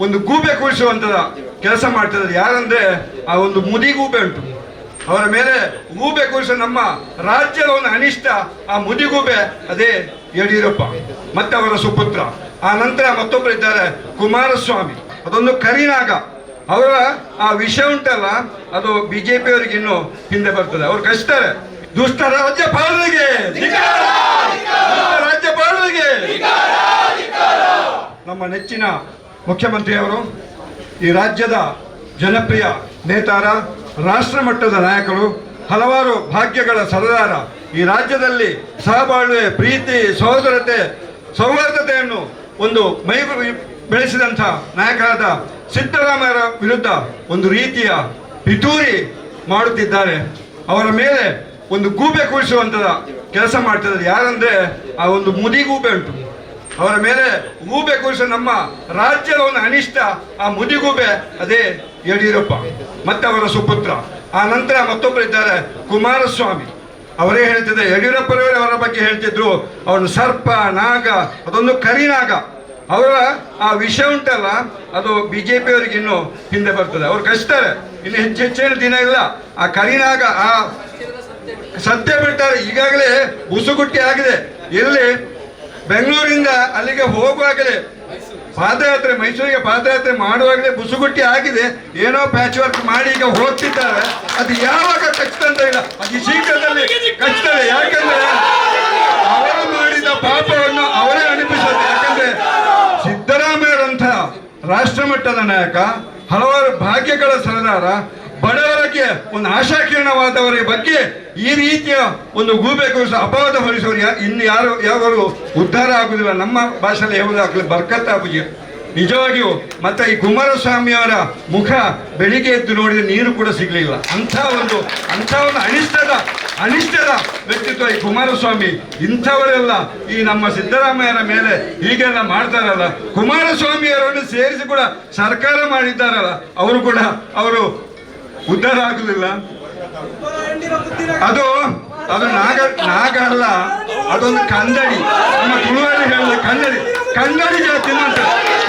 ಒಂದು ಗೂಬೆ ಕೂರಿಸುವಂತ ಕೆಲಸ ಮಾಡ್ತಿದ್ದಾರೆ. ಯಾರಂದ್ರೆ ಆ ಒಂದು ಮುದಿ ಗೂಬೆ ಉಂಟು. ಅವರ ಮೇಲೆ ಗೂಬೆ ಕೂರಿಸುವ ನಮ್ಮ ರಾಜ್ಯದ ಒಂದು ಅನಿಷ್ಟ ಆ ಮುದಿಗೂಬೆ ಅದೇ ಯಡಿಯೂರಪ್ಪ ಮತ್ತೆ ಅವರ ಸುಪುತ್ರ. ಆ ನಂತರ ಮತ್ತೊಬ್ಬರು ಇದ್ದಾರೆ, ಕುಮಾರಸ್ವಾಮಿ. ಅದೊಂದು ಕರಿನಾಗ. ಅವರ ಆ ವಿಷಯ ಉಂಟಲ್ಲ, ಅದು ಬಿಜೆಪಿ ಅವರಿಗೆ ಇನ್ನು ಹಿಂದೆ ಬರ್ತದೆ. ಅವ್ರು ಕಷ್ಟಾರೆ ದುಷ್ಟ ರಾಜ್ಯಪಾಲರಿಗೆ! ರಾಜ್ಯಪಾಲರಿಗೆ! ನಮ್ಮ ನೆಚ್ಚಿನ ಮುಖ್ಯಮಂತ್ರಿಯವರು ಈ ರಾಜ್ಯದ ಜನಪ್ರಿಯ ನೇತಾರ, ರಾಷ್ಟ್ರ ಮಟ್ಟದ ನಾಯಕರು, ಹಲವಾರು ಭಾಗ್ಯಗಳ ಸರದಾರ, ಈ ರಾಜ್ಯದಲ್ಲಿ ಸಹಬಾಳ್ವೆ, ಪ್ರೀತಿ, ಸಹೋದರತೆ, ಸೌಹಾರ್ದತೆಯನ್ನು ಒಂದು ಮೈ ಬೆಳೆಸಿದಂಥ ನಾಯಕರಾದ ಸಿದ್ದರಾಮಯ್ಯರ ವಿರುದ್ಧ ಒಂದು ರೀತಿಯ ಪಿತೂರಿ ಮಾಡುತ್ತಿದ್ದಾರೆ. ಅವರ ಮೇಲೆ ಒಂದು ಗೂಬೆ ಕೂರಿಸುವಂತ ಕೆಲಸ ಮಾಡ್ತಿದ್ದಾರೆ. ಯಾರಂದರೆ ಆ ಒಂದು ಮುದಿ ಗೂಬೆ ಉಂಟು. ಅವರ ಮೇಲೆ ಗೂಬೆ ಕೂರಿಸ ನಮ್ಮ ರಾಜ್ಯದ ಒಂದು ಅನಿಷ್ಟ, ಆ ಮುದಿಗೂಬೆ ಅದೇ ಯಡಿಯೂರಪ್ಪ. ಮತ್ತೆ ಅವರ ಸುಪುತ್ರ. ಆ ನಂತರ ಮತ್ತೊಬ್ಬರು ಇದ್ದಾರೆ, ಕುಮಾರಸ್ವಾಮಿ. ಅವರೇ ಹೇಳ್ತಿದ್ದೆ ಯಡಿಯೂರಪ್ಪರವರೇ ಅವರ ಬಗ್ಗೆ ಹೇಳ್ತಿದ್ರು. ಅವನು ಸರ್ಪ, ನಾಗ, ಅದೊಂದು ಕರಿನಾಗ. ಅವರ ಆ ವಿಷಯ ಉಂಟಲ್ಲ, ಅದು ಬಿಜೆಪಿ ಅವರಿಗೆ ಇನ್ನು ಹಿಂದೆ ಬರ್ತದೆ. ಅವ್ರು ಕಷ್ಟಾರೆ ಇನ್ನು ಹೆಚ್ಚು ಹೆಚ್ಚಿನ ದಿನ ಇಲ್ಲ. ಆ ಕರಿನಾಗ, ಆ ಸತ್ಯ ಬಿಡ್ತಾರೆ. ಈಗಾಗಲೇ ಉಸುಗುಟ್ಟಿ ಆಗಿದೆ. ಎಲ್ಲಿ? ಬೆಂಗಳೂರಿಂದ ಅಲ್ಲಿಗೆ ಹೋಗುವಾಗಲೇ ಪಾದಯಾತ್ರೆ, ಮೈಸೂರಿಗೆ ಪಾದಯಾತ್ರೆ ಮಾಡುವಾಗಲೇ ಬುಸುಗುಟ್ಟಿ ಆಗಿದೆ. ಏನೋ ಪ್ಯಾಚ್ ವರ್ಕ್ ಮಾಡಿ ಈಗ ಹೋಗ್ತಿದ್ದಾರೆ. ಅದು ಯಾವಾಗ ಕಚ್ತಂತ ಇಲ್ಲ. ಅದು ಶೀಘ್ರದಲ್ಲಿ ಕಷ್ಟ ಯಾಕಂದ್ರೆ ಅವರು ಮಾಡಿದ ಪಾಪವನ್ನು ಅವರೇ ಅನುಭವಿಸೋದು. ಯಾಕಂದ್ರೆ ಸಿದ್ದರಾಮಯ್ಯರಂಥ ರಾಷ್ಟ್ರ ಮಟ್ಟದ ನಾಯಕ, ಹಲವಾರು ಭಾಗ್ಯಗಳ ಸರದಾರ ಬಡವರಿಗೆ ಒಂದು ಆಶಾಕಿರಣವಾದವರ ಬಗ್ಗೆ ಈ ರೀತಿಯ ಒಂದು ಗೂಬೆ ಕೂರಿಸ ಅಪವಾದ ಹೊರಿಸೋರು ಇನ್ನು ಯಾರು ಯಾವರು ಉದ್ಧಾರ ಆಗುದಿಲ್ಲ. ನಮ್ಮ ಭಾಷೆಯಲ್ಲಿ ಬರ್ಕತ್ ಪೂಜೆ ನಿಜವಾಗಿಯೂ ಮತ್ತೆ ಈ ಕುಮಾರಸ್ವಾಮಿ ಅವರ ಮುಖ ಬೆಳಿಗ್ಗೆ ಎದ್ದು ನೋಡಿದ ನೀರು ಕೂಡ ಸಿಗ್ಲಿಲ್ಲ. ಅಂಥ ಒಂದು ಅಂಥ ಒಂದು ಅನಿಷ್ಟದ ಅನಿಷ್ಟದ ವ್ಯಕ್ತಿತ್ವ ಈ ಕುಮಾರಸ್ವಾಮಿ. ಇಂಥವರೆಲ್ಲ ಈ ನಮ್ಮ ಸಿದ್ದರಾಮಯ್ಯರ ಮೇಲೆ ಹೀಗೆಲ್ಲ ಮಾಡ್ತಾರಲ್ಲ. ಕುಮಾರಸ್ವಾಮಿಯವರನ್ನು ಸೇರಿಸಿ ಕೂಡ ಸರ್ಕಾರ ಮಾಡಿದ್ದಾರಲ್ಲ. ಅವರು ಕೂಡ ಅವರು ಉದ್ಧಾರ ಆಗುದಿಲ್ಲ. ಅದು ಅದು ನಾಗ ನಾಗ ಅಲ್ಲ. ಅದೊಂದು ಕನ್ನಡಿ ನಮ್ಮ ತುಳುವಲ್ಲಿ ಹೇಳಿದ ಕನ್ನಡಿ ಕನ್ನಡಿ ಜಾತಿ ಅಂತ.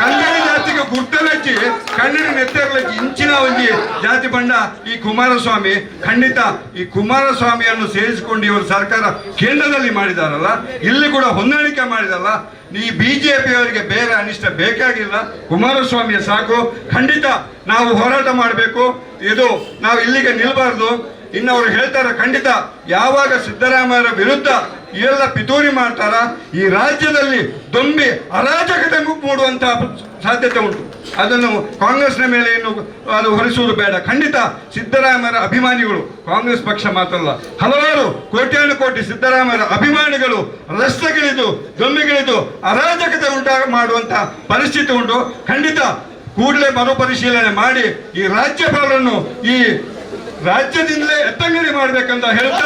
ಕನ್ನಡಿ ಜಾತಿಗೆ ಗುಡ್ಡಲಜ್ಜಿ ಕನ್ನಡಿ ನೆತ್ತರ್ಲಚ್ಚಿ ಇಂಚಿನ ಒಂದು ಜಾತಿ ಬಂಡ ಈ ಕುಮಾರಸ್ವಾಮಿ. ಖಂಡಿತ ಈ ಕುಮಾರಸ್ವಾಮಿಯನ್ನು ಸೇರಿಸಿಕೊಂಡು ಇವರು ಸರ್ಕಾರ ಕೇಂದ್ರದಲ್ಲಿ ಮಾಡಿದಾರಲ್ಲ, ಇಲ್ಲಿ ಕೂಡ ಹೊಂದಾಣಿಕೆ ಮಾಡಿದಲ್ಲ. ಈ ಬಿಜೆಪಿ ಅವರಿಗೆ ಬೇರೆ ಅನಿಷ್ಟ ಬೇಕಾಗಿಲ್ಲ. ಕುಮಾರಸ್ವಾಮಿಯ ಸಾಕು. ಖಂಡಿತ ನಾವು ಹೋರಾಟ ಮಾಡಬೇಕು. ಇದು ನಾವು ಇಲ್ಲಿಗೆ ನಿಲ್ಬಾರ್ದು. ಇನ್ನು ಅವರು ಹೇಳ್ತಾರೆ, ಖಂಡಿತ ಯಾವಾಗ ಸಿದ್ದರಾಮಯ್ಯರ ವಿರುದ್ಧ ಎಲ್ಲ ಪಿತೂರಿ ಮಾಡ್ತಾರ. ಈ ರಾಜ್ಯದಲ್ಲಿ ದೊಂಬಿ ಅರಾಜಕತೆ ಮೂಡುವಂತಹ ಸಾಧ್ಯತೆ ಉಂಟು. ಅದನ್ನು ಕಾಂಗ್ರೆಸ್ನ ಮೇಲೆ ಇನ್ನು ಅದು ಹೊರಿಸುವುದು ಬೇಡ. ಖಂಡಿತ ಸಿದ್ದರಾಮಯ್ಯರ ಅಭಿಮಾನಿಗಳು, ಕಾಂಗ್ರೆಸ್ ಪಕ್ಷ ಮಾತ್ರಲ್ಲ, ಹಲವಾರು ಕೋಟ್ಯಾನು ಕೋಟಿ ಸಿದ್ದರಾಮಯ್ಯರ ಅಭಿಮಾನಿಗಳು ರಸ್ತೆಗಿಳಿದು, ದೊಂಬಿಗಿಳಿದು ಅರಾಜಕತೆ ಉಂಟಾಗ ಮಾಡುವಂತಹ ಪರಿಸ್ಥಿತಿ ಉಂಟು. ಖಂಡಿತ ಕೂಡಲೇ ಮರುಪರಿಶೀಲನೆ ಮಾಡಿ ಈ ರಾಜ್ಯಪಾಲರನ್ನು ಈ ರಾಜ್ಯದಿಂದಲೇ ಎತ್ತಂಗಡಿ ಮಾಡಬೇಕಂತ ಹೇಳ್ತಾ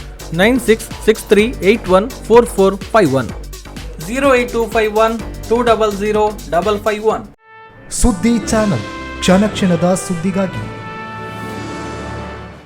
8105973951 9481644951 9663814451 08251 200 551 ಸುದ್ದಿ ಚಾನಲ್ ಕ್ಷಣ ಕ್ಷಣದ ಸುದ್ದಿಗಾಗಿ